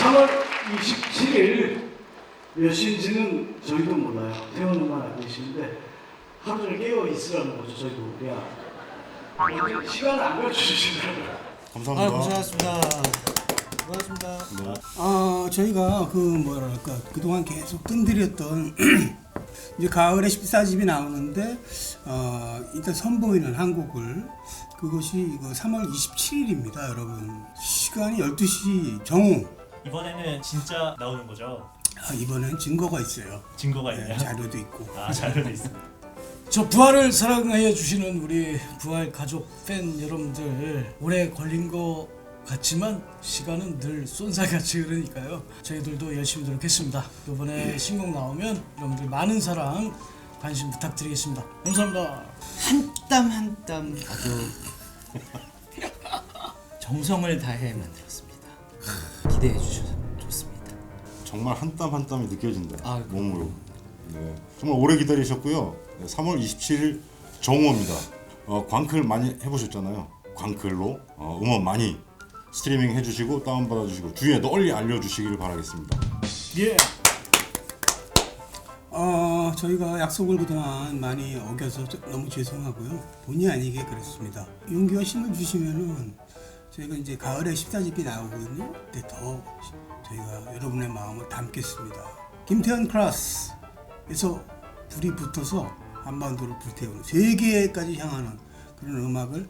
3월 27일 몇 시인지는 저희도 몰라요. 태원만 알고 계시는데 하루 종일 깨어 있으라는 거죠. 저희도 근데 시간을 안 가르쳐주시더라고요. 감사합니다. 아 고생하셨습니다. 고맙습니다. 네. 아 저희가 그 뭐랄까 그동안 계속 끈들였던 이제 가을에 14집이 나오는데 어, 일단 선보이는 한국을 그것이 이거 3월 27일입니다 여러분 시간이 12시 정오 이번에는 진짜 나오는 거죠? 아, 이번엔 증거가 있어요 증거가 네, 있나요? 자료도 있고 아 자료도 있습니다. 저 부활을 사랑해 주시는 우리 부활 가족 팬 여러분들 오래 걸린 것 같지만 시간은 늘 쏜살같이 흐르니까요 저희들도 열심히 노력했습니다 이번에 신곡 나오면 여러분들 많은 사랑 관심 부탁드리겠습니다 감사합니다 한 땀 한 땀 아주 정성을 다해 만들었습니다. 기대해 주셔서 좋습니다. 정말 한 땀 한 땀이 느껴진다. 아, 몸으로. 네. 정말 오래 기다리셨고요. 네, 3월 27일 정오입니다. 어, 광클 많이 해보셨잖아요. 광클로 어, 음원 많이 스트리밍 해주시고 다운받아 주시고 주위에 널리 알려주시기를 바라겠습니다. 예 어, 저희가 약속을 그동안 많이 어겨서 저- 너무 죄송하고요. 본의 아니게 그랬습니다. 용기와 힘을 주시면은 저희가 이제 가을에 14집이 나오거든요. 그때 더 시- 저희가 여러분의 마음을 담겠습니다. 김태현 클라스에서 불이 붙어서 한반도를 불태우는 세계까지 향하는 그런 음악을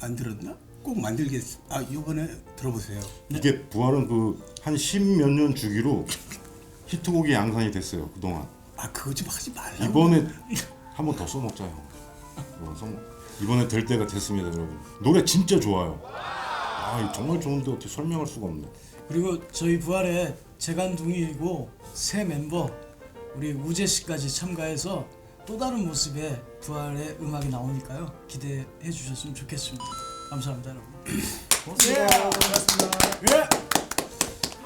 만들었나? 꼭 만들겠. 아 이번에 들어보세요. 이게 부활은 그 한 십몇 년 주기로 히트곡이 양산이 됐어요 그동안. 아 그거 좀 하지 말라. 이번에 한 번 더 써먹자 형. 이번 써 이번에 될 때가 됐습니다 여러분. 노래 진짜 좋아요. 아 정말 좋은데 어떻게 설명할 수가 없네. 그리고 저희 부활의 재간둥이이고 새 멤버 우리 우재 씨까지 참가해서 또 다른 모습의 부활의 음악이 나오니까요 기대해 주셨으면 좋겠습니다 감사합니다 여러분 예.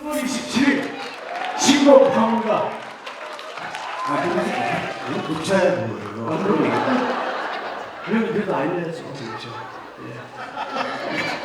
3월 27일 신곡 방문가 아, 그래서 녹차야 뭐예요? 그러면 그래도 알려야죠. 그렇죠. 예.